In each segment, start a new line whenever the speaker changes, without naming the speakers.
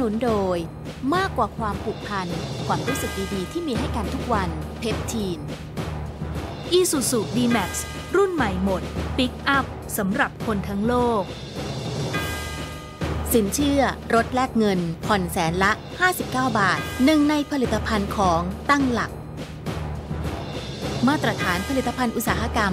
นุนโดย มากกว่าความผูกพัน ความรู้สึกดีๆ ที่มีให้กันทุกวันเพปทีน
Isuzu D-Max รุ่นใหม่หมดปิกอัพสำหรับคนทั้งโลก
สินเชื่อ รถแลกเงิน ผ่อนแสนละ 59 บาท หนึ่งในผลิตภัณฑ์ของตั้งหลัก มาตรฐานผลิตภัณฑ์อุตสาหกรรม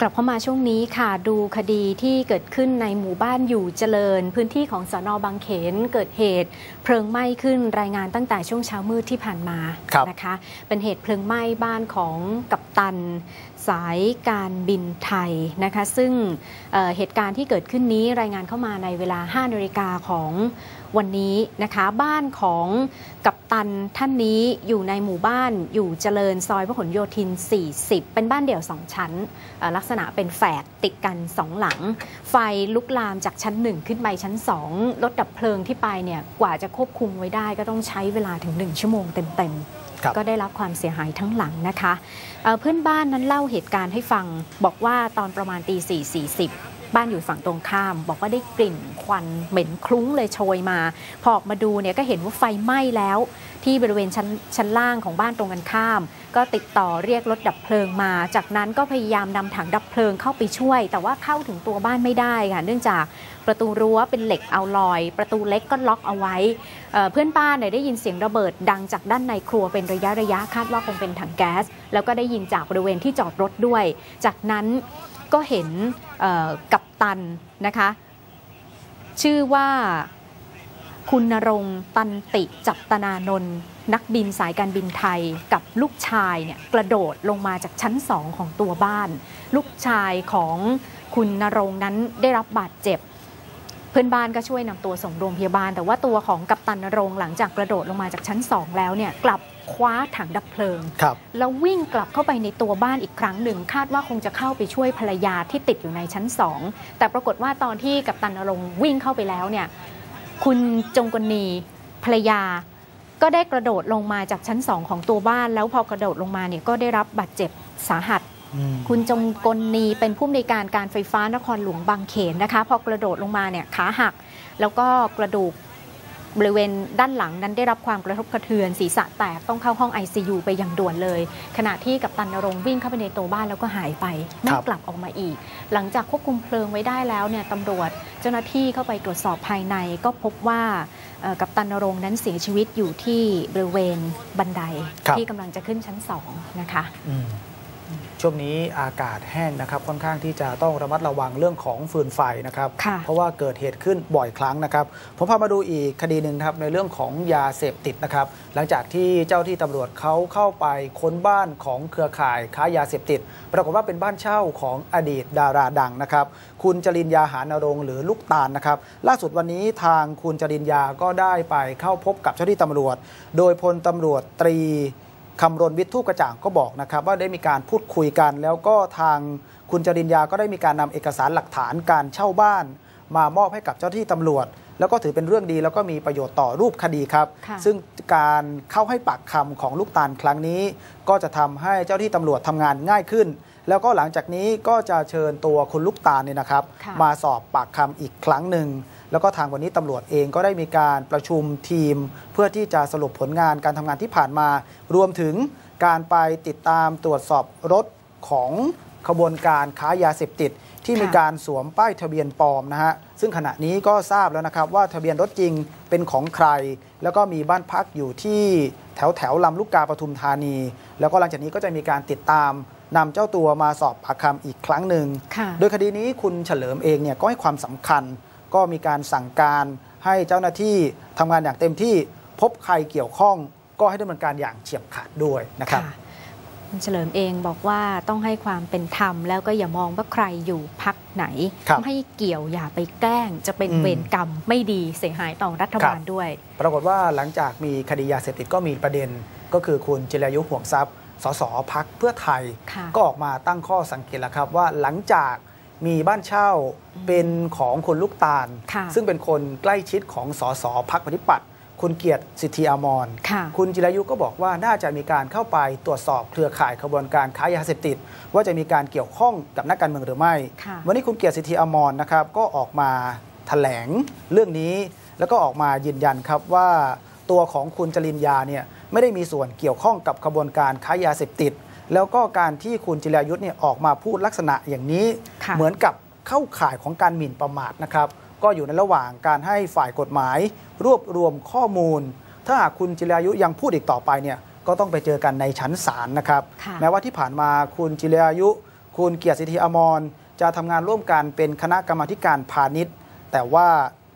กลับเข้ามาช่วงนี้ค่ะดูคดีที่เกิดขึ้นในหมู่บ้านอยู่เจริญ พื้นที่ของสอนอบางเขนเกิดเหตุ เพลิงไหม้ขึ้นรายงานตั้งแต่ช่วงเช้ามืดที่ผ่านมา
ครับ
นะคะ เป็นเหตุเพลิงไหม้บ้านของกัปตันสายการบินไทยนะคะ ซึ่งเอ่อเหตุการณ์ที่เกิดขึ้นนี้รายงานเข้ามาในเวลา 5นาฬิกาของ วันนี้นะคะ บ้านของกัปตันท่านนี้อยู่ในหมู่บ้านอยู่เจริญซอยพหลโยธิน 40 เป็นบ้านเดี่ยว 2 ชั้นเอ่อลักษณะเป็นแฝดติดกัน 2 หลัง ไฟลุกลามจากชั้น 1 ขึ้นไปชั้น 2 รถดับเพลิงที่ไปเนี่ยกว่าจะควบคุมไว้ได้ก็ต้องใช้เวลาถึง 1 ชั่วโมงเต็มๆ
ครับ
ก็ได้รับความเสียหายทั้งหลังนะคะเอ่อเพื่อนบ้านนั้นเล่าเหตุการณ์ให้ฟังบอกว่าตอนประมาณตีสี่สี่สิ บ้านอยู่ฝั่งตรงข้าม บอกว่าได้กลิ่นควันเหม็นคลุ้งเลยโชยมา พอออกมาดูเนี่ยก็เห็นว่าไฟไหม้แล้ว ที่บริเวณชั้นชั้นล่างของบ้านตรงกันข้าม ก็ติดต่อเรียกรถดับเพลิงมา จากนั้นก็พยายามนำถังดับเพลิงเข้าไปช่วย แต่ว่าเข้าถึงตัวบ้านไม่ได้ค่ะเนื่องจากประตูรั้วเป็นเหล็กเอาลอย ประตูเล็กก็ล็อกเอาไว้เเพื่อนบ้านเนี่ยได้ยินเสียงระเบิดดังจากด้านในครัวเป็นระยะระยะคาดว่าคงเป็นถังแก๊ส แล้วก็ได้ยินจากบริเวณที่จอดรถด้วย จากนั้น ก็เห็นกัปตันนะคะ ชื่อว่าคุณนรงตันติจับตนานนท์นักบินสายการบินไทยกับลูกชายเนี่ยกระโดดลงมาจากชั้นสองของตัวบ้าน ลูกชายของคุณนรงนั้นได้รับบาดเจ็บ พื่อนบ้านก็ช่วยนำตัวส่งโรงพยาบาล แต่ว่าตัวของกัปตันนรงค์หลังจากกระโดดลงมาจากชั้นสองแล้วเนี่ยกลับคว้าถังดับเพลิง
ครับ
แล้ววิ่งกลับเข้าไปในตัวบ้านอีกครั้งหนึ่ง คาดว่าคงจะเข้าไปช่วยภรรยาที่ติดอยู่ในชั้นสองแต่ปรากฏว่าตอนที่กัปตันนรงค์วิ่งเข้าไปแล้วเนี่ยคุณจงกนีภรรยาก็ได้กระโดดลงมาจากชั้นสองของตัวบ้าน แล้วพอกระโดดลงมาเนี่ยก็ได้รับบาดเจ็บสาหัส
อืม
คุณจงกลนีเป็นผู้อำนวยการการไฟฟ้านครหลวงบางเขนนะคะพอกระโดดลงมาเนี่ยขาหัก แล้วก็กระดูกบริเวณด้านหลังนั้นได้รับความกระทบกระเทือนศีรษะแตกต้องเข้าห้อง ICU ไปอย่างด่วนเลย ขณะที่กับตันนรงวิ่งเข้าไปในตัวบ้านแล้วก็หายไปไม่กลับออกมาอีก หลังจากควบคุมเพลิงไว้ได้แล้วเนี่ยตำรวจเจ้าหน้าที่เข้าไปตรวจสอบภายในก็พบว่ากัปตันนรงนั้นเสียชีวิตอยู่ที่บริเวณบันไดที่กำลังจะขึ้นชั้นสองนะคะ
ช่วงนี้อากาศแห้งนะครับ ค่อนข้างที่จะต้องระมัดระวังเรื่องของฟืนไฟนะครับ
ค่ะ
เพราะว่าเกิดเหตุขึ้นบ่อยครั้งนะครับ ผมพามาดูอีกคดีหนึ่งนะครับในเรื่องของยาเสพติดนะครับ หลังจากที่เจ้าที่ตำรวจเขาเข้าไปค้นบ้านของเครือข่ายค้ายาเสพติด ปรากฏว่าเป็นบ้านเช่าของอดีตดาราดังนะครับ คุณจรินยาหานรงค์หรือลูกตาลนะครับ ล่าสุดวันนี้ทางคุณจรินยาก็ได้ไปเข้าพบกับเจ้าหน้าที่ตำรวจ โดยพลตำรวจตรี คำรณวิทย์ทูปกระจ่างก็บอกนะครับ ว่าได้มีการพูดคุยกัน แล้วก็ทางคุณจริญญาก็ได้มีการนำเอกสารหลักฐานการเช่าบ้าน มามอบให้กับเจ้าหน้าที่ตำรวจ แล้วก็ถือเป็นเรื่องดีแล้วก็มีประโยชน์ต่อรูปคดีครับ
ค่ะ
ซึ่งการเข้าให้ปากคำของลูกตาลครั้งนี้ ก็จะทำให้เจ้าหน้าที่ตำรวจทำงานง่ายขึ้น แล้วก็หลังจากนี้ก็จะเชิญตัวคุณลูกตาลเนี่ยนะครับ
ค่ะ
มาสอบปากคำอีกครั้งหนึ่ง แล้วก็ทางวันนี้ตำรวจเองก็ได้มีการประชุมทีม เพื่อที่จะสรุปผลงานการทำงานที่ผ่านมา รวมถึงการไปติดตามตรวจสอบรถของขบวนการค้ายาเสพติดที่มี
ค่ะ
การสวมป้ายทะเบียนปลอมนะฮะ ซึ่งขณะนี้ก็ทราบแล้วนะครับว่าทะเบียนรถจริงเป็นของใคร แล้วก็มีบ้านพักอยู่ที่แถวแถวๆลำลูกกาปทุมธานี แล้วก็หลังจากนี้ก็จะมีการติดตามนำเจ้าตัวมาสอบปากคำอีกครั้งหนึ่ง
ค่ะ
โดยคดีนี้คุณเฉลิมเองเนี่ยก็ให้ความสำคัญ ก็มีการสั่งการให้เจ้าหน้าที่ทำงานอย่างเต็มที่พบใครเกี่ยวข้องก็ให้ดำเนินการอย่างเฉียบขาดด้วยนะครับ
ค่ะคุณเฉลิมเองบอกว่าต้องให้ความเป็นธรรม แล้วก็อย่ามองว่าใครอยู่พักไหน
ครับ
ไม่เกี่ยวอย่าไปแกล้ง จะเป็น
อืม
เวรกรรมไม่ดีเสียหายต่อรัฐบาล
ครับ
ด้วย
ปรากฏว่าหลังจากมีคดียาเสพติดก็มีประเด็น ก็คือคุณจิรายุห่วงทรัพย์สสพักเพื่อไทย
ค่ะ
ก็ออกมาตั้งข้อสังเกตแล้วครับว่าหลังจาก มีบ้านเช่าเป็นของคนลูกตาล
ค่ะ
ซึ่งเป็นคนใกล้ชิดของสสพักปฏิปัติคคุณเกียรติสิทธิอมร
ค่ะ
คุณจิรายุก็บอกว่าน่าจะมีการเข้าไปตรวจสอบเครือข่ายขบวนการค้ายาเสพติด ว่าจะมีการเกี่ยวข้องกับนักการเมืองหรือไม่
ค่ะ
วันนี้คุณเกียรติสิทธิอมรนะครับก็ออกมาแถลงเรื่องนี้ แล้วก็ออกมายืนยันครับว่าตัวของคุณจรินยาเนี่ยไม่ได้มีส่วนเกี่ยวข้องกับขบวนการค้ายาเสพติด แล้วก็การที่คุณจิรายุทธ์เนี่ยออกมาพูดลักษณะอย่างนี้
ค่ะ
เหมือนกับเข้าข่ายของการหมิ่นประมาทนะครับ ก็อยู่ในระหว่างการให้ฝ่ายกฎหมาย รวบรวมข้อมูล ถ้าหากคุณจิรายุยังพูดอีกต่อไปเนี่ยก็ต้องไปเจอกันในชั้นศาลนะครับ
ค่ะ
แม้ว่าที่ผ่านมาคุณจิรายุ คุณเกียรติสิทธิอมร จะทำงานร่วมกันเป็นคณะกรรมาธิการพาณิชย์ แต่ว่า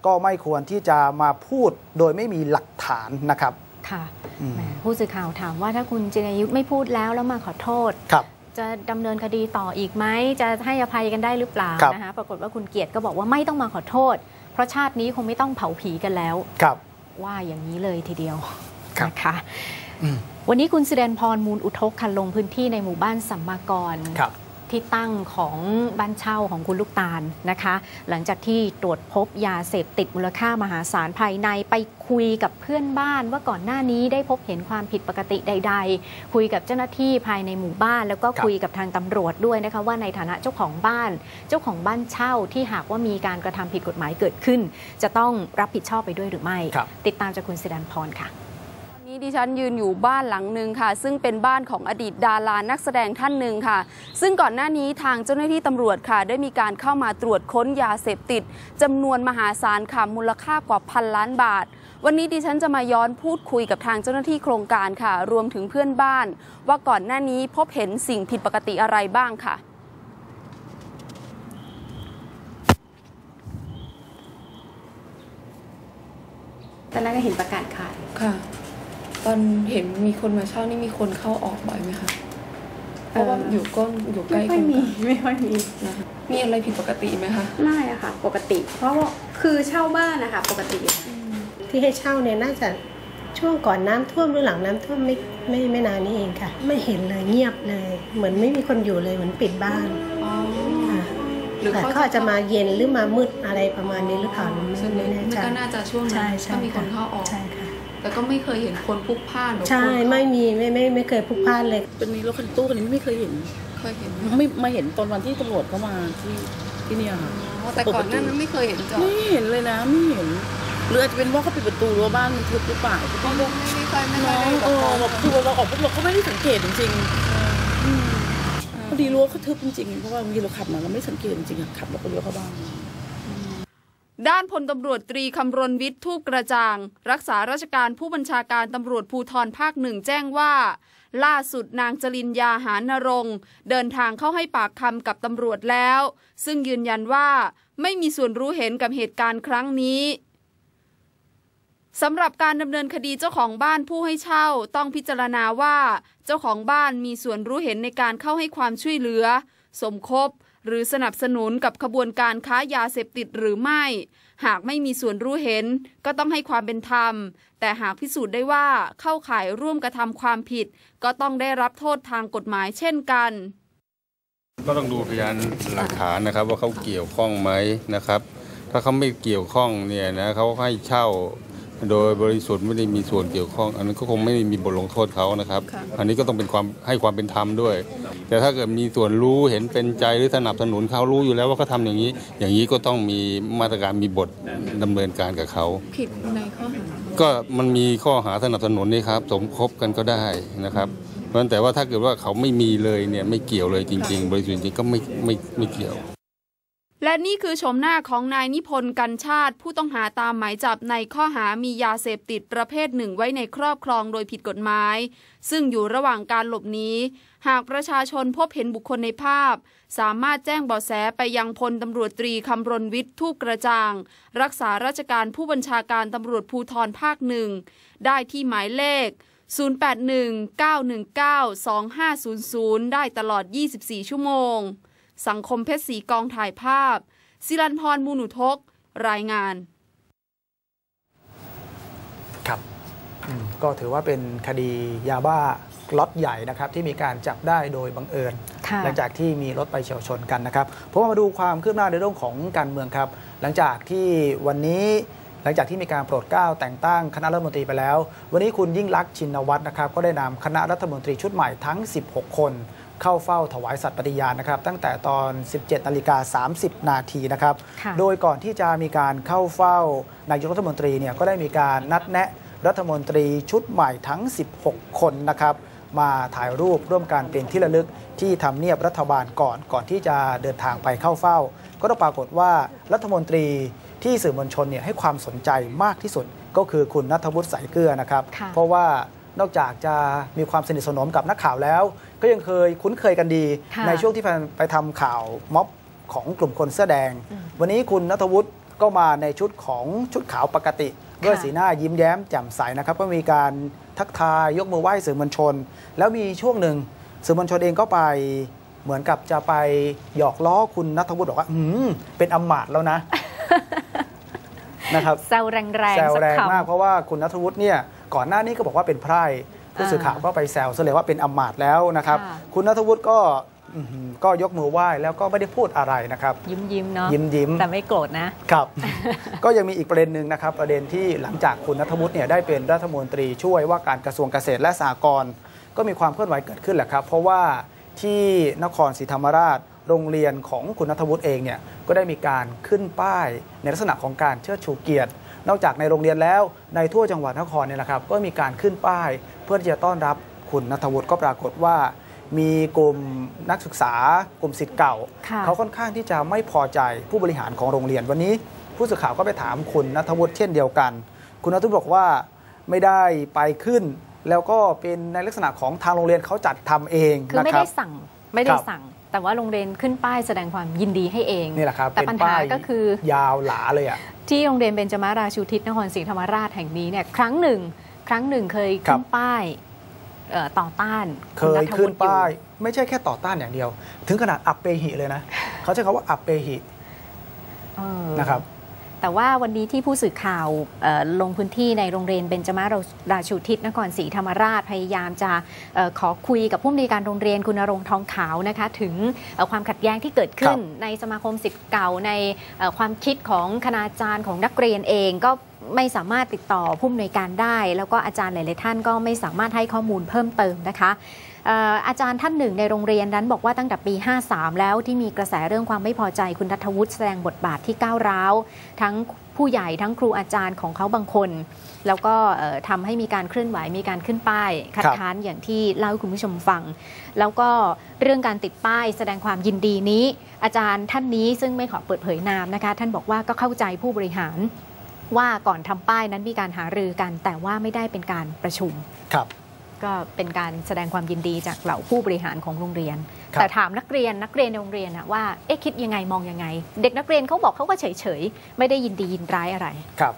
ก็ไม่ควรที่จะมาพูดโดยไม่มีหลักฐานนะครับ
ค่ะ
อืม
แหมผู้สื่อข่าวถามว่าถ้าคุณจิรายุทธ์ไม่พูดแล้วแล้วมาขอโทษ
ครับ
จะดำเนินคดีต่ออีกไหมจะให้อภัยกันได้หรือเปล่า
ครับ
นะคะปรากฏว่าคุณเกียรติก็บอกว่าไม่ต้องมาขอโทษ เพราะชาตินี้คงไม่ต้องเผาผีกันแล้ว
ครับ
ว่าอย่างนี้เลยทีเดียว
ครับ
นะคะ
อืม
วันนี้คุณสิเดนพรมูลอุทกคันลงพื้นที่ในหมู่บ้านสัมมากร
ครับ
ที่ตั้งของบ้านเช่าของคุณลูกตาลนะคะ หลังจากที่ตรวจพบยาเสพติดมูลค่ามหาศาลภายในไปคุยกับเพื่อนบ้านว่าก่อนหน้านี้ได้พบเห็นความผิดปกติใด ๆ คุยกับเจ้าหน้าที่ภายในหมู่บ้าน แล้วก็
ครับ
คุยกับทางตำรวจด้วยนะคะว่าในฐานะเจ้าของบ้าน เจ้าของบ้านเช่าที่หากว่ามีการกระทำผิดกฎหมายเกิดขึ้น จะต้องรับผิดชอบไปด้วยหรือไม่
ครับ
ติดตามจากคุณสิดันพรค่ะ
ตอ นนี้ดิฉันยืนอยู่บ้านหลังหนึ่งค่ะ ซึ่งเป็นบ้านของอดีตดารานักแสดงท่านหนึ่งค่ะ ซึ่งก่อนหน้านี้ทางเจ้าหน้าที่ตำรวจค่ะ ได้มีการเข้ามาตรวจค้นยาเสพติดจำนวนมหาศาลค่ะมูลค่ากว่าพันล้านบาท วันนี้ดิฉันจะมาย้อนพูดคุยกับทางเจ้าหน้าที่โครงการค่ะ รวมถึงเพื่อนบ้าน ว่าก่อนหน้านี้พบเห็นสิ่งผิดปกติอะไรบ้างค่ะ
ตอนนั้นก็เห็นประกาศขาย
ค่ะ ตอนเห็นมีคนมาเช่านี่มีคนเข้าออกบ่อยไหมคะ เพราะว่าอยู่ก็อยู่ใกล้
ไม่ค่อยมี
โครง
ไม่ค่อยมี
การนะคะมีอะไรผิดปกติไหมคะ
ไม่อะค่ะ ปกติ เพราะว่าคือเช่าบ้านนะคะปกติ
ที่ให้เช่าเนี่ยน่าจะช่วงก่อนน้ำท่วมหรือหลังน้ำท่วมไม่ไม่ไม่นานนี้เองค่ะ ไม่เห็นเลยเงียบเลย เหมือนไม่มีคนอยู่เลยเหมือนปิดบ้าน
อ๋อ
ค่ะ
หรือ
แต่
เขา
เขาอาจจะมาเย็นหรือมามืดอะไรประมาณนี้หรือเปล่าไม่
ใช่ไหม
ไม่แน่
มัน
ใจ
ก็น่าจะช่วงนั้
ใช่
น
ใช่
ถ้ามีคน
ค่ะ
เข้าออก
ใช่ค่ะ
แต่ก็ไม่เคยเห็นคนพลุกพล่านหรือ
ใช่
คนเข้า
ไม่มีไม่ไม่ไม่เคยพลุกพล่านเลย
เป็นนี้รถคันตู้คันนี้ไม่เคยเห็น
เคยเห็น
ไม่มาเห็นตอนวันที่ตำรวจเข้ามาที่ที่เนี่ยค่ะ
อ๋อแต่ก่อนหน้านั้นไม่เคยเห็นจอด
ไม่เห็นเลยนะไม่เห็นหรืออาจจะเป็นว่าเขาปิดประตูรั้วบ้านมันทึบหรือเปล่า
เพราะว่าไม่เคยไม่เค
น้
ย
อง
ได้
เอ
แบบ
อแบบคือเราออกปุ๊บเราก็ไม่ได้สังเกตจริงๆอืมพอดีรั้วเขาทึบจริงๆเพราะว่าบางทีเราขับมาเราไม่สังเกตจริงๆอะขับแล้วก็เลี้ยวเข้าบ้าน
ด้านพลตำรวจตรีคำรณวิทย์ทูปกระจ่าง รักษาราชการผู้บัญชาการตำรวจภูธรภาคหนึ่งแจ้งว่า ล่าสุดนางจรินยาหานรงเดินทางเข้าให้ปากคำกับตำรวจแล้ว ซึ่งยืนยันว่าไม่มีส่วนรู้เห็นกับเหตุการณ์ครั้งนี้สำหรับการดำเนินคดีเจ้าของบ้านผู้ให้เช่า ต้องพิจารณาว่า เจ้าของบ้านมีส่วนรู้เห็นในการเข้าให้ความช่วยเหลือ สมคบ หรือสนับสนุนกับขบวนการค้ายาเสพติดหรือไม่ หากไม่มีส่วนรู้เห็นก็ต้องให้ความเป็นธรรม แต่หากพิสูจน์ได้ว่าเข้าข่ายร่วมกระทำความผิด ก็ต้องได้รับโทษทางกฎหมายเช่นกัน
ก็ต้องดูพยานหลักฐานนะครับว่าเขาเกี่ยวข้องไหมนะครับ ถ้าเขาไม่เกี่ยวข้องเนี่ยนะเขาให้เช่า โดยบริสุทธิ์ไม่ได้มีส่วนเกี่ยวข้อง อันนั้นก็คงไม่ได้มีบทลงโทษเขานะครับ อันนี้ก็ต้องเป็นความให้ความเป็นธรรมด้วย แต่ถ้าเกิดมีส่วนรู้เห็นเป็นใจหรือสนับสนุนเขารู้อยู่แล้วว่าเขาทำอย่างนี้ อย่างนี้ก็ต้องมีมาตรการมีบทดำเนินการกับเขา
ผิดในข้อหา
ก็มันมีข้อหาสนับสนุนนี่ครับสมคบกันก็ได้นะครับเพราะฉะนั้นแต่ว่าถ้าเกิดว่าเขาไม่มีเลยเนี่ยไม่เกี่ยวเลยจริง ๆ บริสุทธิ์จริงๆก็ไม่ไม่ไม่เกี่ยว
และนี่คือชมหน้าของนายนิพนธ์กันชาติ ผู้ต้องหาตามหมายจับในข้อหามียาเสพติดประเภทหนึ่งไว้ในครอบครองโดยผิดกฎหมาย ซึ่งอยู่ระหว่างการหลบหนี หากประชาชนพบเห็นบุคคลในภาพ สามารถแจ้งเบาะแสไปยังพลตำรวจตรีคำรณวิทย์ทูปกระจ่าง รักษาราชการผู้บัญชาการตำรวจภูธรภาคหนึ่งได้ที่หมายเลข 0819192500 ได้ตลอด 24 ชั่วโมง สังคมเพชรสีกองถ่ายภาพ ศิลันพรมูหนุทก รายงาน
ครับอืมก็ถือว่าเป็นคดียาบ้าล็อตใหญ่นะครับที่มีการจับได้โดยบังเอิญ
ค่ะ
หลังจากที่มีรถไปเฉียวชนกันนะครับผมว่ามาดูความคืบหน้าในเรื่องของการเมืองครับ หลังจากที่วันนี้หลังจากที่มีการโปรดเกล้าแต่งตั้งคณะรัฐมนตรีไปแล้ว วันนี้คุณยิ่งลักษณ์ชินวัตรนะครับ ก็ได้นำคณะรัฐมนตรีชุดใหม่ทั้ง 16 คน เข้าเฝ้าถวายสัตย์ปฏิญาณนะครับ ตั้งแต่ตอน 17นาฬิกา30 นาทีนะครับ
ค่ะ
โดยก่อนที่จะมีการเข้าเฝ้านายกรัฐมนตรีเนี่ยก็ได้มีการนัดแนะรัฐมนตรีชุดใหม่ทั้ง 16 คนนะครับ มาถ่ายรูปร่วมกันเป็นที่ระลึกที่ทำเนียบรัฐบาลก่อนก่อนที่จะเดินทางไปเข้าเฝ้า ก็ต้องปรากฏว่ารัฐมนตรีที่สื่อมวลชนเนี่ยให้ความสนใจมากที่สุดก็คือคุณนัทวุฒิสายเกลือนะครับ
ค่ะ
เพราะว่านอกจากจะมีความสนิทสนมกับนักข่าวแล้ว ก็ยังเคยคุ้นเคยกันดี
ค่ะ
ในช่วงที่ไปทำข่าวม็อบของกลุ่มคนเสื้อแดง วันนี้คุณนัทวุฒิก็มาในชุดของชุดขาวปกติ ด้วยสีหน้ายิ้มแย้มแจ่มใสนะครับ ก็มีการทักทายยกมือไหว้สื่อมวลชน แล้วมีช่วงหนึ่งสื่อมวลชนเองก็ไปเหมือนกับจะไปหยอกล้อคุณนัทวุฒิบอกว่าอืมเป็นอำมาตย์แล้วนะนะครับ
แซวแรงๆ
แซว
สัก
แรง
คำ
มากเพราะว่าคุณนัทวุฒิเนี่ยก่อนหน้านี้ก็บอกว่าเป็นไพร่ ผู้สื่อข่าวก็ไปแซวซะเลยว่าเป็นอำมาตย์แล้วนะครับ
ค่ะ
คุณนัทวุฒิก็อื้อหือก็ยกมือไหว้แล้วก็ไม่ได้พูดอะไรนะครับ
ยิ้มยิ้มๆเนาะ
ยิ้มยิ้ม
แต่ไม่โกรธนะ
ครับ ก็ยังมีอีกประเด็นหนึ่งนะครับ ประเด็นที่หลังจากคุณนัทวุฒิเนี่ยได้เป็นรัฐมนตรีช่วยว่าการกระทรวงเกษตรและสหกรณ์ก็มีความเคลื่อนไหวเกิดขึ้นแหละครับ เพราะว่าที่นครศรีธรรมราชโรงเรียนของคุณนัทวุฒิเองเนี่ยก็ได้มีการขึ้นป้ายในลักษณะของการเชิดชูเกียรติ นอกจากในโรงเรียนแล้วในทั่วจังหวัดนครเนี่ยนะครับก็มีการขึ้นป้าย เพื่อที่จะต้อนรับคุณนัทวุฒิก็ปรากฏว่า มีกลุ่มนักศึกษากลุ่มสิทธิ์เก่า
ค่ะ
เขาค่อนข้างที่จะไม่พอใจผู้บริหารของโรงเรียนวันนี้ ผู้สื่อข่าวก็ไปถามคุณนัทวุฒิเช่นเดียวกัน คุณนัทวุฒิบอกว่าไม่ได้ไปขึ้น แล้วก็เป็นในลักษณะของทางโรงเรียนเขาจัดทำเอง
คือ
นะ
ไม่
ครั
ได้
บ
สั่งไม่ได้
ครับ
สั่งแต่ว่าโรงเรียนขึ้นป้ายแสดงความยินดีให้เอง
นี่แหละครับ
แต่
เป็น
ปัญ
ป้า
หายก็คือ
ยาวหลาเลยอะ
ที่โรงเรียนเบญจมาราชูทิศนครศรีธรรมราชแห่งนี้เนี่ยครั้งหนึ่ง ครั้งหนึ่งเคย
ครั
ขึ้
บ
นป้ายเอ่อต่อต้าน
เค
ณ
ย
นัทวุ
ขึ้น
ฒิอ
ป้าย ไม่ใช่แค่ต่อต้านอย่างเดียว ถึงขนาดอับเปหิเลยนะ เขาใช้คำว่าอับเปหิ
เออ
นะครับ
แต่ว่าวันนี้ที่ผู้สื่อข่าวเอ่อลงพื้นที่ในโรงเรียนเบญจมาราชูทิศนครศรีธรรมราชพยายามจะเอ่อขอคุยกับผู้อำนวยการโรงเรียนคุณณรงค์ทองขาวนะคะถึงเอ่อความขัดแย้งที่เกิดขึ้นในสมาคมสิทธิ์เก่าในเอ่อความคิดของคณาจารย์ของนักเรียนเองก็ ไม่สามารถติดต่อผู้อำนวยการได้ แล้วก็อาจารย์หลาย ๆ ท่านก็ไม่สามารถให้ข้อมูลเพิ่มเติมนะคะเอ่ออาจารย์ท่านหนึ่งในโรงเรียนนั้นบอกว่าตั้งแต่ปี 53 แล้วที่มีกระแสเรื่องความไม่พอใจคุณนัทวุฒิแสดงบทบาทที่ก้าวร้าว ทั้งผู้ใหญ่ทั้งครูอาจารย์ของเขาบางคน แล้วก็เอ่อทำให้มีการเคลื่อนไหวมีการขึ้นป้ายคัด
ครับ
ค้านอย่างที่เล่าให้คุณผู้ชมฟัง แล้วก็เรื่องการติดป้ายแสดงความยินดีนี้ อาจารย์ท่านนี้ซึ่งไม่ขอเปิดเผยนามนะคะ ท่านบอกว่าก็เข้าใจผู้บริหาร ว่าก่อนทำป้ายนั้นมีการหารือกัน แต่ว่าไม่ได้เป็นการประชุม
ครับ
ก็เป็นการแสดงความยินดีจากเหล่าผู้บริหารของโรงเรียน
ครับ
แต่ถามนักเรียนนักเรียนในโรงเรียนอะว่าเอ๊ะคิดยังไงมองยังไง เด็กนักเรียนเขาบอกเขาก็เฉยๆไม่ได้ยินดียินร้ายอะไร
ครับ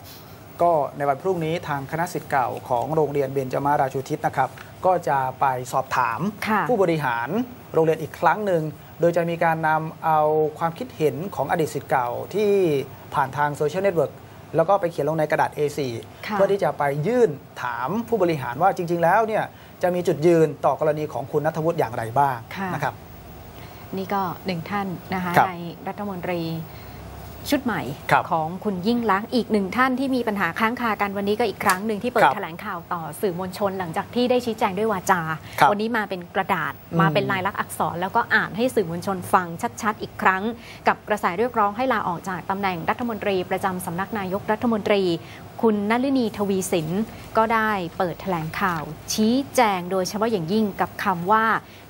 ก็ในวันพรุ่งนี้ทางคณะสิทธิ์เก่าของโรงเรียนเบญจมาราชูทิศนะครับ ก็จะไปสอบถาม
ค่ะ
ผู้บริหารโรงเรียนอีกครั้งหนึ่งโดยจะมีการนำเอาความคิดเห็นของอดีตสิทธิ์เก่าที่ผ่านทางโซเชียลเน็ตเวิร์ก แล้วก็ไปเขียนลงในกระดาษ A4
ค่ะ
เพื่อที่จะไปยื่นถามผู้บริหารว่าจริง ๆ แล้วเนี่ยจะมีจุดยืนต่อกรณีของคุณนัทวุฒิอย่างไรบ้าง
ค่ะ
นะครับ
นี่ก็หนึ่งท่านนะคะ
ครับ
ในรัฐมนตรี ชุดใหม่
ครับ
ของคุณยิ่งลักษณ์อีกหนึ่งท่านที่มีปัญหาค้างคากันวันนี้ก็อีกครั้งหนึ่งที่เปิด
ครับ
แถลงข่าวต่อสื่อมวลชนหลังจากที่ได้ชี้แจงด้วยวาจา
ครับ
วันนี้มาเป็นกระดาษ
อืม
มาเป็นลายลักษณ์อักษร แล้วก็อ่านให้สื่อมวลชนฟังชัด ๆ อีกครั้ง กับกระแสเรียกร้องให้ลาออกจากตำแหน่งรัฐมนตรี ประจำสำนักนายกรัฐมนตรี คุณนลินีทวีสินก็ได้เปิดแถลงข่าว ชี้แจงโดยเฉพาะอย่างยิ่งกับคำว่า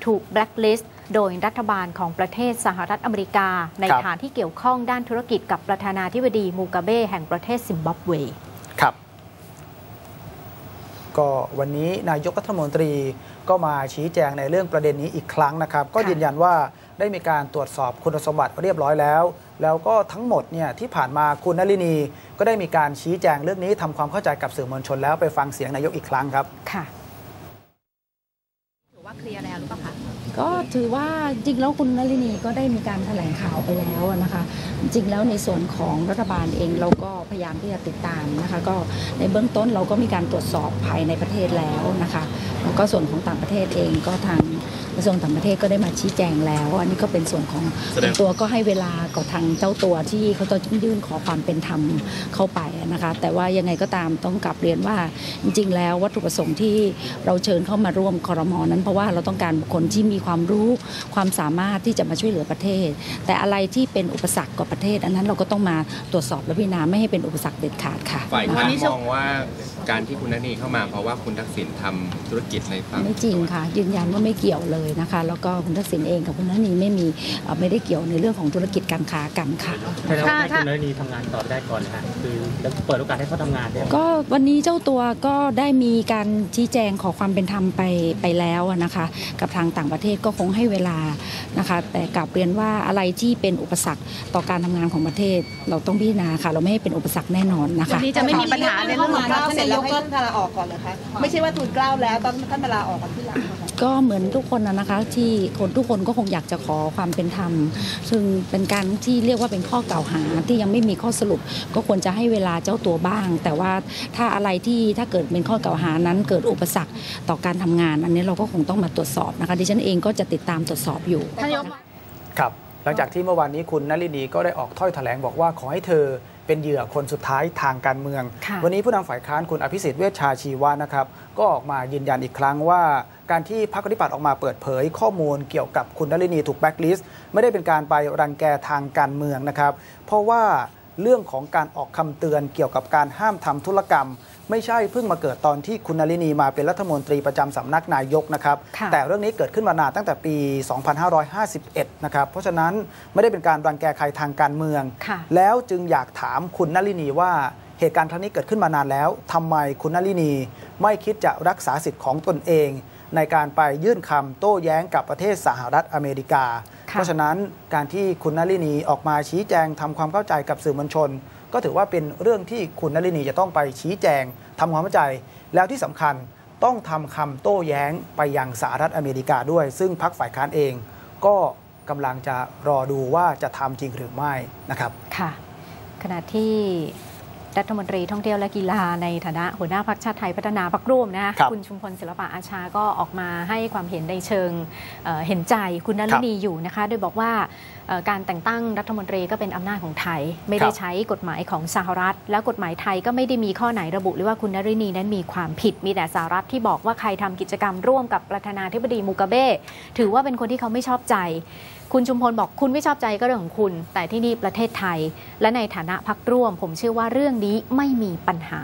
ถูกแบล็คลิสต์ โดยรัฐบาลของประเทศสหรัฐอเมริกา ใน
ครับ
ฐานที่เกี่ยวข้องด้านธุรกิจกับประธานาธิบดีมูกาเบแห่งประเทศซิมบับเว
ครับก็วันนี้นายกรัฐมนตรีก็มาชี้แจงในเรื่องประเด็นนี้อีกครั้งนะครับ ก็
ค่ะ
ยืนยันว่าได้มีการตรวจสอบคุณสมบัติเรียบร้อยแล้ว แล้วก็ทั้งหมดเนี่ยที่ผ่านมาคุณนลินี ก็ได้มีการชี้แจงเรื่องนี้ทำความเข้าใจกับสื่อมวลชนแล้วไปฟังเสียงนายกอีกครั้งครับ
ค่ะ
ถือว่าเคลียร์แล้วหรือเปล่าคะ
ก็ถือว่าจริงแล้วคุณนลินีก็ได้มีการแถลงข่าวไปแล้วนะคะ จริงแล้วในส่วนของรัฐบาลเองเราก็พยายามที่จะติดตามนะคะ ก็ในเบื้องต้นเราก็มีการตรวจสอบภายในประเทศแล้วนะคะแล้วก็ส่วนของต่างประเทศเองก็ทาง กระทรวงต่างประเทศก็ได้มาชี้แจงแล้ว อันนี้ก็เป็นส่วนของ
แสดง
ตัวก็ให้เวลากับทางเจ้าตัวที่เขาจะยื่นขอความเป็นธรรมเข้าไปนะคะ แต่ว่ายังไงก็ตามต้องกลับเรียนว่าจริง ๆ แล้ววัตถุประสงค์ที่เราเชิญเข้ามาร่วมคอรมอนั้นเพราะว่าเราต้องการบุคคลที่มีความรู้ความสามารถที่จะมาช่วยเหลือประเทศ แต่อะไรที่เป็นอุปสรรคกับประเทศ อันนั้นเราก็ต้องมาตรวจสอบและพิจารณาไม่ให้เป็นอุปสรรคเด็ดขาดค่ะ
ฝ่ายค้านมองว่าการที่คุณนันีเข้ามาเพราะว่าคุณทักษิณทำธุรกิจในฝั่ง
ไม่จริงค่ะ ยืนยันว่าไม่เกี่ยวเลยนะคะ แล้วก็คุณทักษิณเองกับคุณนันนีไม่มีเอ่อไม่ได้เกี่ยวในเรื่องของธุรกิจการค้ากันค่ะ
แต่เราให้คุณนรินีทำงานต่อได้ก่อนนะฮะคือแล้วเปิดโอกาสให้เขาทำงานได้ไหม
ก็วันนี้เจ้าตัวก็ได้มีการชี้แจงขอความเป็นธรรมไปไปแล้วอะนะคะ กับทางต่างประเทศก็คงให้เวลานะคะ แต่กลับเรียนว่าอะไรที่เป็นอุปสรรคต่อการทำงานของประเทศ เราต้องพิจารณาค่ะ เราไม่ให้เป็นอุปสรรคแน่นอนนะคะ
วันนี้จะไม่มีปัญหาในเรื่องของการเสร็จแล้วให้ท่านลาออกก่อนเลยคะไม่ใช่ว่าทูลเกล้าแล้วตอนท่านมาลาออกก่อนที่หลังนะคะ
ก็เหมือนทุกคนนะนะคะที่คนทุกคนก็คงอยากจะขอความเป็นธรรม ซึ่งเป็นการที่เรียกว่าเป็นข้อกล่าวหาที่ยังไม่มีข้อสรุป ก็ควรจะให้เวลาเจ้าตัวบ้าง แต่ว่าถ้าอะไรที่ถ้าเกิดเป็นข้อกล่าวหานั้น เกิดอุปสรรคต่อการทำงาน อันนี้เราก็คงต้องมาตรวจสอบนะคะดิฉันเองก็จะติดตามตรวจสอบอยู่
ครับหลังจากที่เมื่อวานนี้คุณนลินีก็ได้ออกถ้อยแถลงบอกว่าขอให้เธอเป็นเหยื่อคนสุดท้ายทางการเมือง
ค่ะ
วันนี้ผู้นำฝ่ายค้านคุณอภิสิทธิ์เวชชาชีวานะครับ ก็ออกมายืนยันอีกครั้งว่า การที่พรรคปฏิปัติออกมาเปิดเผยข้อมูลเกี่ยวกับคุณนลินีถูกแบ็กลิสต์ไม่ได้เป็นการไปรังแกทางการเมืองนะครับ เพราะว่าเรื่องของการออกคำเตือนเกี่ยวกับการห้ามทำธุรกรรม ไม่ใช่เพิ่งมาเกิดตอนที่คุณนลินีมาเป็นรัฐมนตรีประจำสำนักนายกนะครับ
ค่ะ
แต่เรื่องนี้เกิดขึ้นมานานตั้งแต่ปี 2551 นะครับ เพราะฉะนั้นไม่ได้เป็นการรังแกใครทางการเมือง
ค่ะ
แล้วจึงอยากถามคุณนลินีว่าเหตุการณ์ครั้งนี้เกิดขึ้นมานานแล้วทำไมคุณนลินีไม่คิดจะรักษาสิทธิ์ของตนเอง ในการไปยื่นคำโต้แย้งกับประเทศสหรัฐอเมริกา เพราะฉะนั้นการที่คุณนลินีออกมาชี้แจงทำความเข้าใจกับสื่อมวลชน ก็ถือว่าเป็นเรื่องที่คุณนลินีจะต้องไปชี้แจงทำความเข้าใจ แล้วที่สำคัญต้องทำคำโต้แย้งไปยังสหรัฐอเมริกาด้วย ซึ่งพรรคฝ่ายค้านเอง ก็กำลังจะรอดูว่าจะทำจริงหรือไม่นะครับ
ค่ะ ขณะที่ รัฐมนตรีท่องเที่ยวและกีฬาในฐานะหัวหน้าพักชาติไทยพัฒนาพักร่วมนะคะ
ครับ
ณชุมพลศิลปะอาชาก็ออกมาให้ความเห็นในเชิงเอ่อเห็นใจคุณนลินีอยู่นะคะโดยบอกว่าเอ่อการแต่งตั้งรัฐมนตรีก็เป็นอำนาจของไทย ไม่ได้
ครับ
ใช้กฎหมายของสหรัฐ แล้วกฎหมายไทยก็ไม่ได้มีข้อไหนระบุเลยว่าคุณนรินีนั้นมีความผิดมีแต่สหรัฐที่บอกว่าใครทำกิจกรรมร่วมกับประธานาธิบดีมูกาเบ้ถือว่าเป็นคนที่เขาไม่ชอบใจ คุณชุมพลบอกคุณไม่ชอบใจก็เรื่องของคุณ แต่ที่นี่ประเทศไทย และในฐานะพักร่วม ผมเชื่อว่าเรื่องนี้ไม่มีปัญหา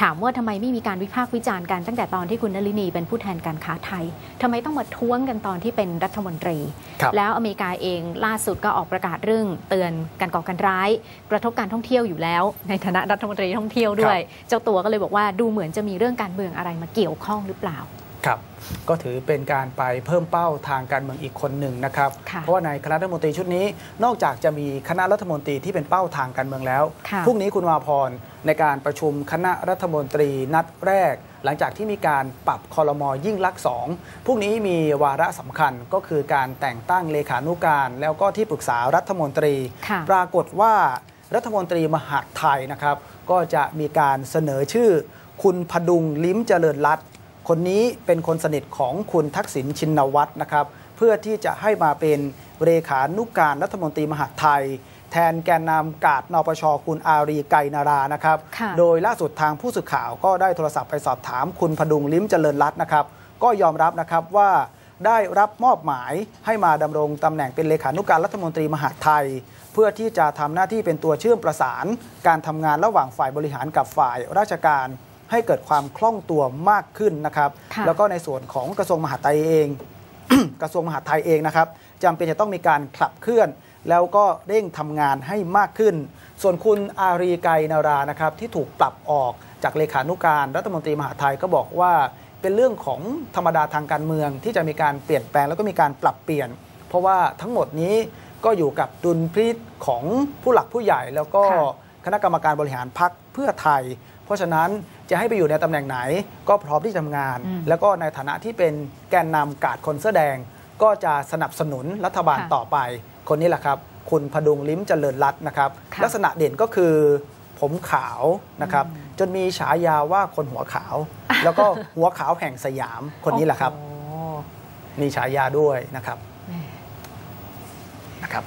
ถามว่าทำไมไม่มีการวิพากษ์วิจารณ์กันตั้งแต่ตอนที่คุณนลินีเป็นผู้แทนการค้าไทยทำไมต้องมาท้วงกันตอนที่เป็นรัฐมนตรี
ครับ
แล้วอเมริกาเองล่าสุดก็ออกประกาศเรื่องเตือนการก่อการร้าย กระทบการท่องเที่ยวอยู่แล้ว ในฐานะรัฐมนตรีท่องเที่ยวด้วย เจ้าตัวก็เลยบอกว่าดูเหมือนจะมีเรื่องการเมืองอะไรมาเกี่ยวข้องหรือเปล่า
ครับก็ถือเป็นการไปเพิ่มเป้าทางการเมืองอีกคนหนึ่งนะครับ
ค่ะ
เพราะว่าในคณะรัฐมนตรีชุดนี้ นอกจากจะมีคณะรัฐมนตรีที่เป็นเป้าทางการเมืองแล้ว
ค่ะ
พรุ่งนี้คุณวาพรในการประชุมคณะรัฐมนตรีนัดแรก หลังจากที่มีการปรับคอรมอยิ่งลักษณ์สองพรุ่งนี้มีวาระสำคัญก็คือการแต่งตั้งเลขานุการ แล้วก็ที่ปรึกษารัฐมนตรี
ค่ะ
ปรากฏว่ารัฐมนตรีมหาดไทยนะครับ ก็จะมีการเสนอชื่อ คุณพดุงลิ้มเจริญรัตน์ คนนี้เป็นคนสนิทของคุณทักษิณชินวัตรนะครับ เพื่อที่จะให้มาเป็นเลขานุการรัฐมนตรีมหาดไทย แทนแกนนำกาดนปชคุณอารีไกรนารานะครับ
ค่ะ
โดยล่าสุดทางผู้สื่อข่าวก็ได้โทรศัพท์ไปสอบถามคุณพดุงลิ้มเจริญรัตน์นะครับ ก็ยอมรับนะครับว่าได้รับมอบหมายให้มาดำรงตำแหน่งเป็นเลขานุการรัฐมนตรีมหาดไทย เพื่อที่จะทำหน้าที่เป็นตัวเชื่อมประสาน การทำงานระหว่างฝ่ายบริหารกับฝ่ายราชการ ให้เกิดความคล่องตัวมากขึ้นนะครับ
ค่ะ
แล้วก็ในส่วนของกระทรวงมหาดไทยเอง กระทรวงมหาดไทยเองนะครับจำเป็นจะต้องมีการขับเคลื่อน แล้วก็เร่งทำงานให้มากขึ้น ส่วนคุณอารีไกรนารานะครับที่ถูกปรับออกจากเลขานุการรัฐมนตรีมหาดไทยก็บอกว่า เป็นเรื่องของธรรมดาทางการเมือง ที่จะมีการเปลี่ยนแปลงแล้วก็มีการปรับเปลี่ยน เพราะว่าทั้งหมดนี้ก็อยู่กับดุลพินิจของผู้หลักผู้ใหญ่ แล้วก็
ค่ะ
คณะกรรมการบริหารพักเพื่อไทย เพราะฉะนั้นจะให้ไปอยู่ในตำแหน่งไหนก็พร้อมที่จะทำงาน
อืม
แล้วก็ในฐานะที่เป็นแกนนำกาดคนเสื้อแดง ก็จะสนับสนุนรัฐบาล
ค่ะ
ต่อไป คนนี้แหละครับ คุณพดุงลิ้มเจริญรัตน์นะครับ
ค่ะ
ลักษณะเด่นก็คือผมขาวนะครับจนมีฉายาว่าคนหัวขาว แล้วก็หัวขาวแห่งสยามคนนี้แหละครับ
โอ้โห
มีฉายาด้วยนะครับนะครับ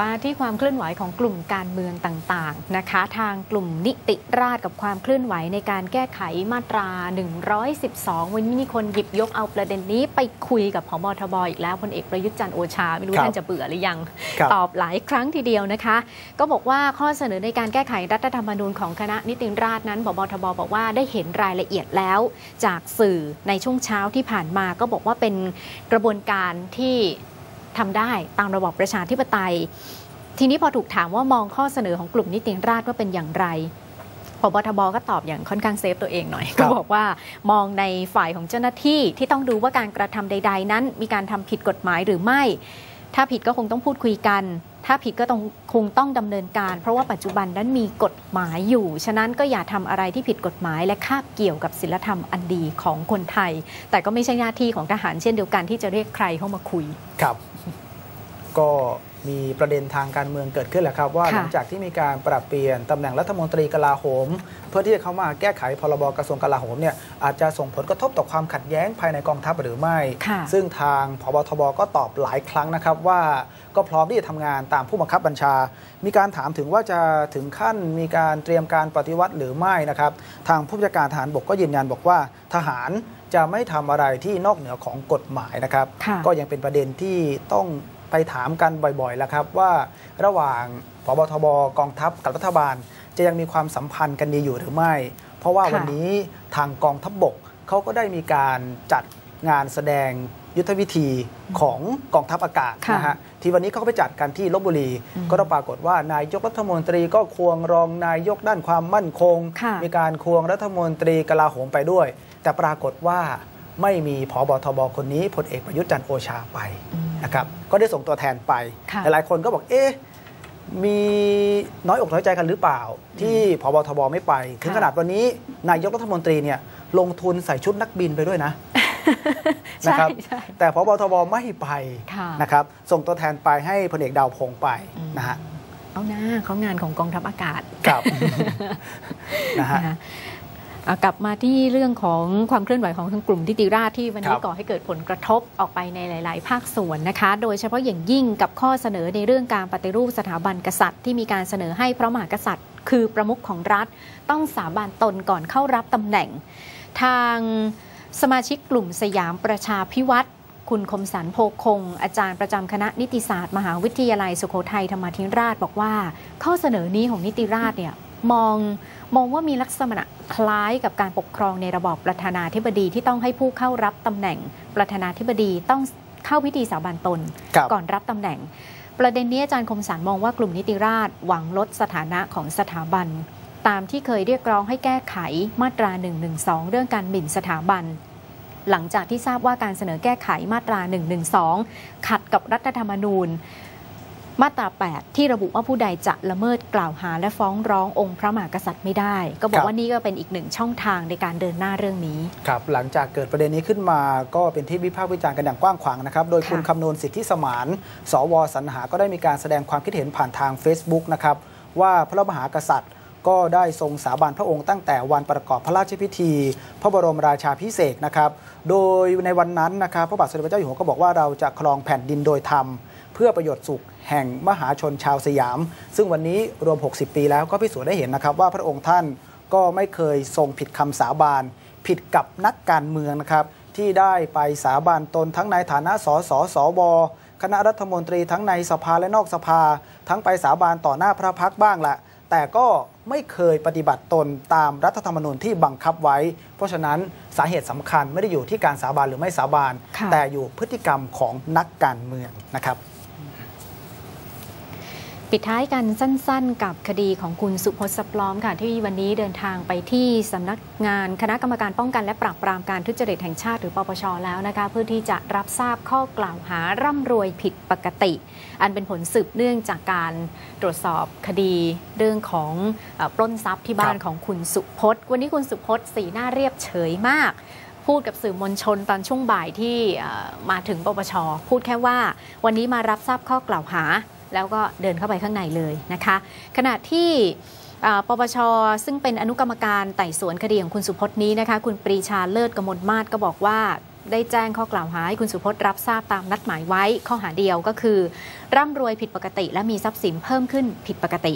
มาที่ความเคลื่อนไหวของกลุ่มการเมืองต่างๆนะคะ ทางกลุ่มนิติราษฎร์กับความเคลื่อนไหวในการแก้ไขมาตรา 112 วันนี้มีคนหยิบยกเอาประเด็นนี้ไปคุยกับพบทบอีกแล้วพลเอกประยุทธ์จันทร์โอชา ไม่รู้
ครับ
ท่านจะเบื่อหรือยัง
ครับ
ตอบหลายครั้งทีเดียวนะคะ ก็บอกว่าข้อเสนอในการแก้ไขรัฐธรรมนูญของคณะนิติราษฎร์นั้นพบทบบอกว่าได้เห็นรายละเอียดแล้ว จากสื่อในช่วงเช้าที่ผ่านมาก็บอกว่าเป็นกระบวนการที่ ทำได้ตามระบอบประชาธิปไตย ทีนี้พอถูกถามว่ามองข้อเสนอของกลุ่มนิติราษฎร์ว่าเป็นอย่างไรพบทบก็ตอบอย่างค่อนข้างเซฟตัวเองหน่อย ก็บอกว่ามองในฝ่ายของเจ้าหน้าที่ที่ต้องดูว่าการกระทำใด ๆ นั้น มีการทำผิดกฎหมายหรือไม่ ถ้าผิดก็คงต้องพูดคุยกัน ถ้าผิดก็ต้องคงต้องดำเนินการ เพราะว่าปัจจุบันนั้นมีกฎหมายอยู่ ฉะนั้นก็อย่าทำอะไรที่ผิดกฎหมาย และคาบเกี่ยวกับศีลธรรมอันดีของคนไทย แต่ก็ไม่ใช่หน้าที่ของทหารเช่นเดียวกันที่จะเรียกใครเข้ามาคุย
ครับ ก็ มีประเด็นทางการเมืองเกิดขึ้นแหละครับ ว่า
ค่ะ
หลังจากที่มีการปรับเปลี่ยนตำแหน่งรัฐมนตรีกลาโหม เพื่อที่จะเข้ามาแก้ไขพรบกระทรวงกลาโหมเนี่ยอาจจะส่งผลกระทบต่อความขัดแย้งภายในกองทัพหรือไม่
ค่ะ
ซึ่งทางพบทบก็ตอบหลายครั้งนะครับว่าก็พร้อมที่จะทำงานตามผู้บังคับบัญชา มีการถามถึงว่าจะถึงขั้นมีการเตรียมการปฏิวัติหรือไม่นะครับทางผู้บัญชาการทหารบกก็ยืนยันบอกว่าทหารจะไม่ทำอะไรที่นอกเหนือของกฎหมายนะครับ
ค่ะ
ก็ยังเป็นประเด็นที่ต้อง ไปถามกันบ่อยๆแล้วครับว่าระหว่างพบทบกองทัพกับรัฐบาล จะยังมีความสัมพันธ์กันดีอยู่หรือไม่ เพราะว่า
ค่ะ
วันนี้ทางกองทัพบบกเขาก็ได้มีการจัดงานแสดงยุทธวิธีของกองทัพอากาศ
ค่ะ
นะฮะที่วันนี้เขาก็ไปจัดกันที่ลบบุรี
อืม
ก็ปรากฏว่านายกรัฐมนตรีก็ควงรองนายกด้านความมั่นคง
ค่ะ
มีการควงรัฐมนตรีกลาโหมไปด้วย แต่ปรากฏว่า ไม่มีผบทบคนนี้พลเอกประยุทธ์จันทร์โอชาไปนะครับก็ได้ส่งตัวแทนไป
ค่ะ
หลายๆคนก็บอกเอ๊ะมีน้อยอกน้อยใจกันหรือเปล่า ที่พบทบไม่ไป ถึงขนาดวันนี้นายกรัฐมนตรีเนี่ยลงทุนใส่ชุดนักบินไปด้วยนะนะครับ
ใช่
แต่พบทบไม่ไป
ค่ะ
นะครับส่งตัวแทนไปให้พลเอกดาวพงษ์ไปนะฮะ
เอาหน้าเขางานของกองทัพอากาศ
ครับนะฮะ
นะคะอะ กลับมาที่เรื่องของความเคลื่อนไหวของทางกลุ่มทิติราชที่วันนี้
ครับ
ก่อให้เกิดผลกระทบออกไปในหลาย ๆ ภาคส่วนนะคะ โดยเฉพาะอย่างยิ่งกับข้อเสนอในเรื่องการปฏิรูปสถาบันกษัตริย์ ที่มีการเสนอให้พระมหากษัตริย์ คือประมุขของรัฐ ต้องสาบานตนก่อนเข้ารับตำแหน่ง ทางสมาชิกกลุ่มสยามประชาพิวัตรคุณคมสันโพคง อาจารย์ประจำคณะนิติศาสตร์ มหาวิทยาลัยสุโขทัยธรรมาธิราชบอกว่า ข้อเสนอนี้ของนิติราชเนี่ย มองมองว่ามีลักษณะคล้ายกับการปกครองในระบอบประธานาธิบดีที่ต้องให้ผู้เข้ารับตำแหน่งประธานาธิบดีต้องเข้าพิธีสาบานตน
ครับ
ก่อนรับตำแหน่ง ประเด็นนี้อาจารย์คมสันมองว่ากลุ่มนิติราษฎร์หวังลดสถานะของสถาบัน ตามที่เคยเรียกร้องให้แก้ไขมาตรา 112 เรื่องการหมิ่นสถาบัน หลังจากที่ทราบว่าการเสนอแก้ไขมาตรา 112 ขัดกับรัฐธรรมนูญ มาตรา 8 ที่ระบุว่าผู้ใดจะละเมิดกล่าวหาและฟ้องร้ององค์พระมหากษัตริย์ไม่ได้ ก็บอ
ครั
ก
บ
ว่านี่ก็เป็นอีกหนึ่งช่องทางในการเดินหน้าเรื่องนี้
ครับ หลังจากเกิดประเด็นนี้ขึ้นมาก็เป็นที่วิพากษ์วิจารณ์กันอย่างกว้างขวางนะครับ โดยคุณ
ค่ะ
คำนวณสิทธิสมาน สวสรรหา ก็ได้มีการแสดงความคิดเห็นผ่านทาง Facebook นะครับว่าพระมหากษัตริย์ก็ได้ทรงสาบานพระองค์ตั้งแต่วันประกอบพระราชพิธี พระบรมราชาพิเศษกนะครับ โดยในวันนั้นนะครับพระบาทสมเด็จพระเจ้าอยู่หัวก็บอกว่าเราจะครองแผ่นดินโดยธรรม เพื่อประโยชน์สุข แห่งมหาชนชาวสยาม ซึ่งวันนี้รวม 60 ปีแล้วก็พิสูจน์ได้เห็นนะครับว่าพระองค์ท่านก็ไม่เคยทรงผิดคำสาบาน ผิดกับนักการเมืองนะครับที่ได้ไปสาบานตนทั้งในฐานะสสสวคณะรัฐมนตรีทั้งในสภาและนอกสภา ทั้งไปสาบานต่อหน้าพระพักตร์บ้างแหละแต่ก็ไม่เคยปฏิบัติตนตามรัฐธรรมนูญที่บังคับไว้ เพราะฉะนั้นสาเหตุสำคัญไม่ได้อยู่ที่การสาบานหรือไม่สาบาน
ค่ะ
แต่อยู่พฤติกรรมของนักการเมืองนะครับ
ปิดท้ายกันสั้นๆ กับคดีของคุณสุพจน์สับล้อมค่ะ ที่วันนี้เดินทางไปที่สำนักงานคณะกรรมการป้องกันและปราบปรามการทุจริตแห่งชาติหรือปปชแล้วนะคะ เพื่อที่จะรับทราบข้อกล่าวหาร่ำรวยผิดปกติ อันเป็นผลสืบเนื่องจากการตรวจสอบคดีเรื่องของปล้นทรัพย์ที่บ้านของคุณสุพจน์ วันนี้คุณสุพจน์สีหน้าเรียบเฉยมากพูดกับสื่อมวลชนตอนช่วงบ่ายที่มาถึงปปช พูดแค่ว่า วันนี้มารับทราบข้อกล่าวหา แล้วก็เดินเข้าไปข้างในเลยนะคะ ขณะที่ปปช ซึ่งเป็นอนุกรรมการไต่สวนคดีของคุณสุพจน์นี้นะคะ คุณปรีชาเลิศกมลมาศก็บอกว่าได้แจ้งข้อกล่าวหาให้คุณสุพจน์รับทราบตามนัดหมายไว้ ข้อหาเดียวก็คือ ร่ำรวยผิดปกติ และมีทรัพย์สินเพิ่มขึ้นผิดปกติ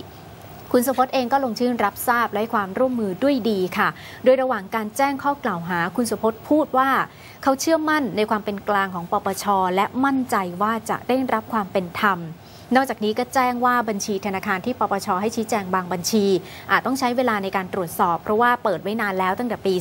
คุณสุพจน์เองก็ลงชื่อรับทราบและให้ความร่วมมือด้วยดีค่ะ โดยระหว่างการแจ้งข้อกล่าวหา คุณสุพจน์พูดว่า เขาเชื่อมั่นในความเป็นกลางของปปช และมั่นใจว่าจะได้รับความเป็นธรรม นอกจากนี้ก็แจ้งว่าบัญชีธนาคารที่ปปชให้ชี้แจงบางบัญชีอาจต้องใช้เวลาในการตรวจสอบ เพราะว่าเปิดไว้นานแล้วตั้งแต่ปี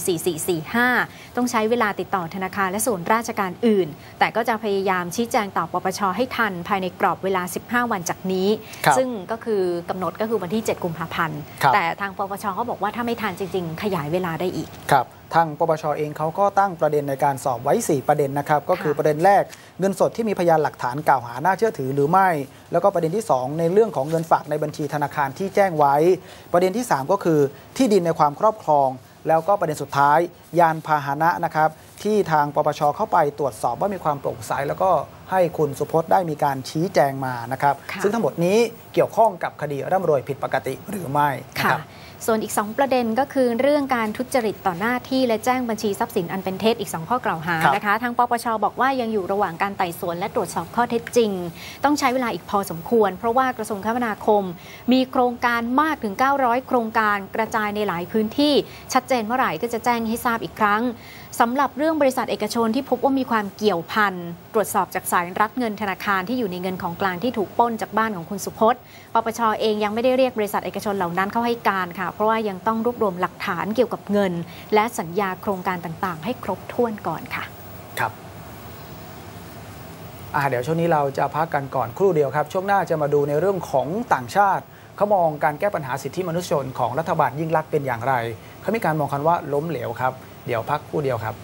4445 ต้องใช้เวลาติดต่อธนาคารและส่วนราชการอื่น แต่ก็จะพยายามชี้แจงต่อปปชให้ทัน ภายในกรอบเวลา 15 วันจากนี้
ครับ
ซึ่งก็คือกำหนดก็คือวันที่ 7 กุมภาพันธ์
ครับ
แต่ทางปปชเขาบอกว่าถ้าไม่ทันจริง ๆ ขยายเวลาได้อีก
ครับทางปปชเองเขาก็ตั้งประเด็นในการสอบไว้ 4 ประเด็นนะครับ ก็คือประเด็นแรกเงินสดที่มีพยานหลักฐานกล่าวหาน่าเชื่อถือหรือไม่ แล้วก็ประเด็นที่ 2 ในเรื่องของเงินฝากในบัญชีธนาคารที่แจ้งไว้ ประเด็นที่ 3 ก็คือที่ดินในความครอบครอง แล้วก็ประเด็นสุดท้าย ยานพาหนะนะครับที่ทางปปชเข้าไปตรวจสอบว่ามีความโปร่งใสแล้วก็ให้คุณสุพจน์ได้มีการชี้แจงมานะครับ
ค่ะ
ซึ่งทั้งหมดนี้เกี่ยวข้องกับคดีร่ำรวยผิดปกติหรือไม่นะ
ค่ะ
ครับ
ส่วนอีก 2 ประเด็นก็คือเรื่องการทุจริตต่อหน้าที่และแจ้งบัญชีทรัพย์สินอันเป็นเท็จอีก 2 ข้อกล่าวหา
ครับ
นะคะทางปปชบอกว่ายังอยู่ระหว่างการไต่สวนและตรวจสอบข้อเท็จจริง ต้องใช้เวลาอีกพอสมควร เพราะว่ากระทรวงคมนาคม มีโครงการมากถึง 900 โครงการกระจายในหลายพื้นที่ ชัดเจนเมื่อไหร่ก็จะแจ้งให้ทราบอีกครั้งสำหรับเรื่องบริษัทเอกชนที่พบว่ามีความเกี่ยวพันตรวจสอบจากสายรับเงินธนาคารที่อยู่ในเงินของกลางที่ถูกปล้นจากบ้านของคุณสุพจน์ปปชเองยังไม่ได้เรียกบริษัทเอกชนเหล่านั้นเข้าให้การค่ะเพราะว่ายังต้องรวบรวมหลักฐานเกี่ยวกับเงิน และสัญญาโครงการต่างๆ ให้ครบถ้วนก่อนค่ะ
ครับอ่าเดี๋ยวช่วงนี้เราจะพักกันก่อนครู่เดียวครับ ช่วงหน้าจะมาดูในเรื่องของต่างชาติเขามองการแก้ปัญหาสิทธิมนุษยชนของรัฐบาลยิ่งลักษณ์เป็นอย่างไรเขามีการมองกันว่าล้มเหลวครับ เดี๋ยวพักครู่เดียวครับ